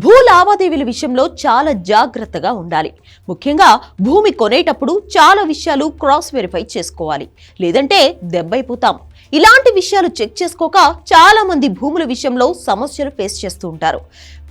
భూ లావాదేవీల విషయంలో చాలా జాగ్రత్తగా ఉండాలి. ముఖ్యంగా భూమి కొనేటప్పుడు చాలా విషయాలు క్రాస్ వెరిఫై చేసుకోవాలి. లేదంటే దెబ్బైపోతాం. ఇలాంటి విషయాలు చెక్ చేసుకోక చాలా మంది భూముల విషయంలో సమస్యలు ఫేస్ చేస్తూ ఉంటారు.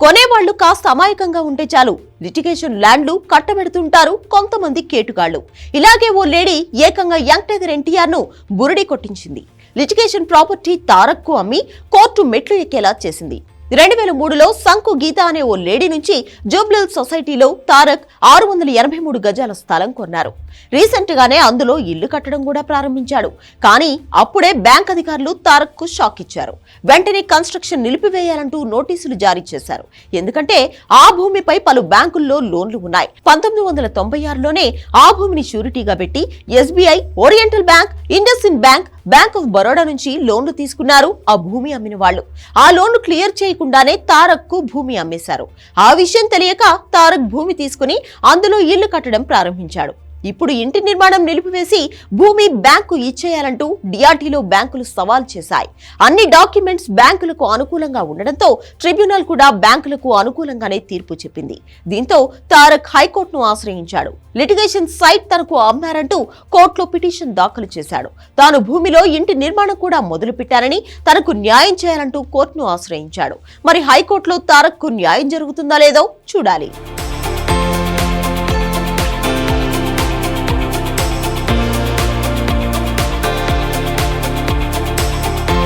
కొనేవాళ్ళు కాస్త అమాయకంగా ఉంటే చాలు. లిటిగేషన్ ల్యాండ్లు కట్టబెడుతుంటారు కొంతమంది కేటుగాళ్ళు ఇలాగే ఓ లేడీ ఏకంగా యంగ్ టైగర్ ఎన్టీఆర్ను బురడి కొట్టించింది. లిటిగేషన్ ప్రాపర్టీ తారక్కు అమ్మి కోర్టు మెట్లు ఎక్కేలా చేసింది. రెండు వేల మూడులో సంకు గీత అనే ఓ లేడీ నుంచి జూబ్లల్ సొసైటీలో తారక్ ఆరు వందల ఎనభై మూడు గజాల స్థలం కొన్నారు. రీసెంట్ గానే అందులో ఇల్లు కట్టడం కూడా ప్రారంభించాడు. కానీ అప్పుడే బ్యాంక్ అధికారులు తారక్కు షాక్ ఇచ్చారు. వెంటనే కన్స్ట్రక్షన్ నిలిపివేయాలంటూ నోటీసులు జారీ చేశారు. ఎందుకంటే ఆ భూమిపై పలు బ్యాంకుల్లో లోన్లు ఉన్నాయి. పంతొమ్మిది వందల తొంభై ఆరులోనే ఆ భూమిని షూరిటీగా పెట్టి SBI oriental bank IndusInd bank bank of Baroda నుంచి లోన్లు తీసుకున్నారు ఆ భూమి అమ్మిన వాళ్ళు. ఆ లోన్లు క్లియర్ చేయకుండానే తారక్కు భూమి అమ్మేశారు. ఆ విషయం తెలియక తారక్ భూమి తీసుకుని అందులో ఇల్లు కట్టడం ప్రారంభించాడు. ఇప్పుడు ఇంటి నిర్మాణం నిలిపివేసి భూమి బ్యాంకు ఇచ్చేయాలంటూ డిఆర్టీలో బ్యాంకులు సవాల్ చేశాయి. అన్ని డాక్యుమెంట్స్ బ్యాంకులకు అనుకూలంగా ఉండడంతో ట్రిబ్యునల్ కూడా బ్యాంకులకు అనుకూలంగానే తీర్పు చెప్పింది. దీంతో తారక్ హైకోర్టును ఆశ్రయించాడు. లిటిగేషన్ సైట్ తనకు అమ్మారంటూ కోర్టులో పిటిషన్ దాఖలు చేశాడు. తాను భూమిలో ఇంటి నిర్మాణం కూడా మొదలు పెట్టారని తనకు న్యాయం చేయాలంటూ కోర్టును ఆశ్రయించాడు. మరి హైకోర్టులో తారక్కు న్యాయం జరుగుతుందా లేదో చూడాలి.